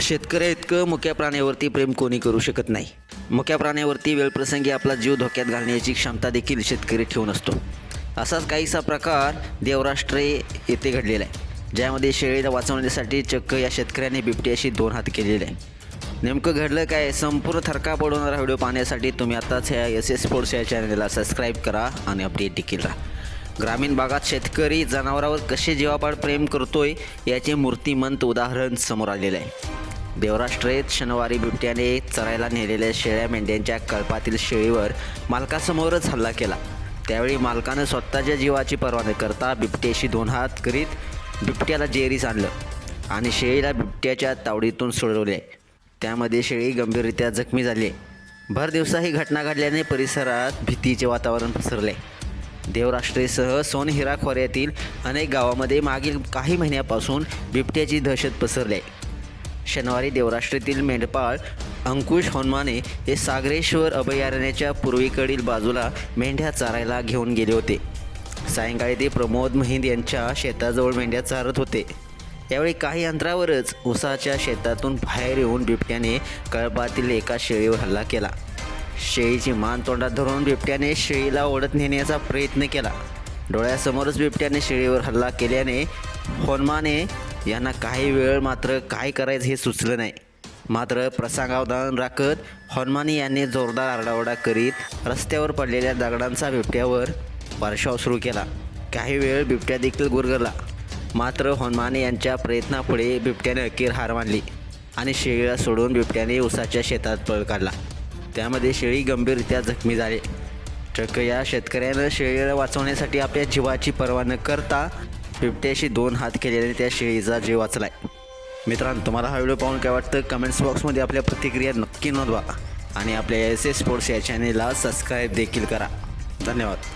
शेतकऱ्या इतकं मुक्या प्राण्यावरती प्रेम कोणी करू शकत नाही. मुक्या प्राण्यावरती वेळप्रसंगी आपला जीव धोक्यात घालण्याची क्षमता देखील शेतकरी ठेवून असतो. असाच काहीसा प्रकार देवराष्ट्रे येथे घडलेला आहे ज्यामध्ये शेळीला वाचवण्यासाठी चक्क या शेतकऱ्याने बिबटी अशी दोन हात केलेले आहे नेमकं घडलं काय? संपूर्ण थरका पडवणारा व्हिडिओ पाहण्यासाठी तुम्ही आताच ह्या एस एस स्पोर्ट्स या चॅनलला सबस्क्राईब करा आणि अपडेट देखील राहा. ग्रामीण भागात शेतकरी जनावरावर कसे जीवापाड प्रेम करतोय याचे मूर्तिमंत उदाहरण समोर आलेलं आहे. देवराष्ट्रेत शनिवारी बिबट्याने चरायला नेलेल्या शेळ्या मेंढ्यांच्या कळपातील शेळीवर मालकासमोरच हल्ला केला. त्यावेळी मालकानं स्वतःच्या जीवाची पर्वा न करता बिबट्याशी दोन हात करीत बिबट्याला जेरीस आणलं आणि शेळीला बिबट्याच्या तावडीतून सोडवले त्यामध्ये शेळी गंभीररित्या जखमी झाली. भर दिवसा ही घटना घडल्याने परिसरात भीतीचे वातावरण पसरले. देवराष्ट्रेसह सोनहिरा खोऱ्यातील अनेक गावामध्ये मागील काही महिन्यापासून बिबट्याची दहशत पसरली. आहे शनिवारी देवराष्ट्रीतील मेंढपाळ अंकुश होनमाने हे सागरेश्वर अभयारण्याच्या पूर्वेकडील बाजूला मेंढ्या चारायला घेऊन गेले होते. सायंकाळी ते प्रमोद महिंद यांच्या शेताजवळ मेंढ्या चारत होते. यावेळी काही अंतरावरच उसाच्या शेतातून बाहेर येऊन बिबट्याने कळपातील एका शेळीवर हल्ला केला. शेळीची मान तोंडात धरून बिबट्याने शेळीला ओढत नेण्याचा प्रयत्न केला. डोळ्यासमोरच बिबट्याने शेळीवर हल्ला केल्याने होनमाने यांना काही वेळ मात्र काय करायचं हे सुचलं नाही. मात्र प्रसंगावधान राखत हनुमानी यांनी जोरदार आरडाओरडा करीत रस्त्यावर पडलेल्या दगडांचा बिबट्यावर वर्षाव सुरू केला. काही वेळ बिबट्या देखील गुरगरला. मात्र हनुमाने यांच्या प्रयत्नापुढे बिबट्याने अखेर हार मानली आणि शेळीला सोडून बिबट्याने उसाच्या शेतात पळ काढला. त्यामध्ये शेळी गंभीररित्या जखमी झाले. चक्क या शेतकऱ्यानं शेळीला वाचवण्यासाठी आपल्या जीवाची पर्वा न करता बिबट्याशी दोन हात केलेल्याने त्या शेळीचा जीव वाचलाय. मित्रांनो तुम्हाला हा व्हिडिओ पाहून काय वाटतं? कमेंट्स बॉक्समध्ये आपल्या प्रतिक्रिया नक्की नोंदवा. आणि आपल्या एस एस स्पोर्ट्स या चॅनेलला सबस्क्राईब देखील करा. धन्यवाद.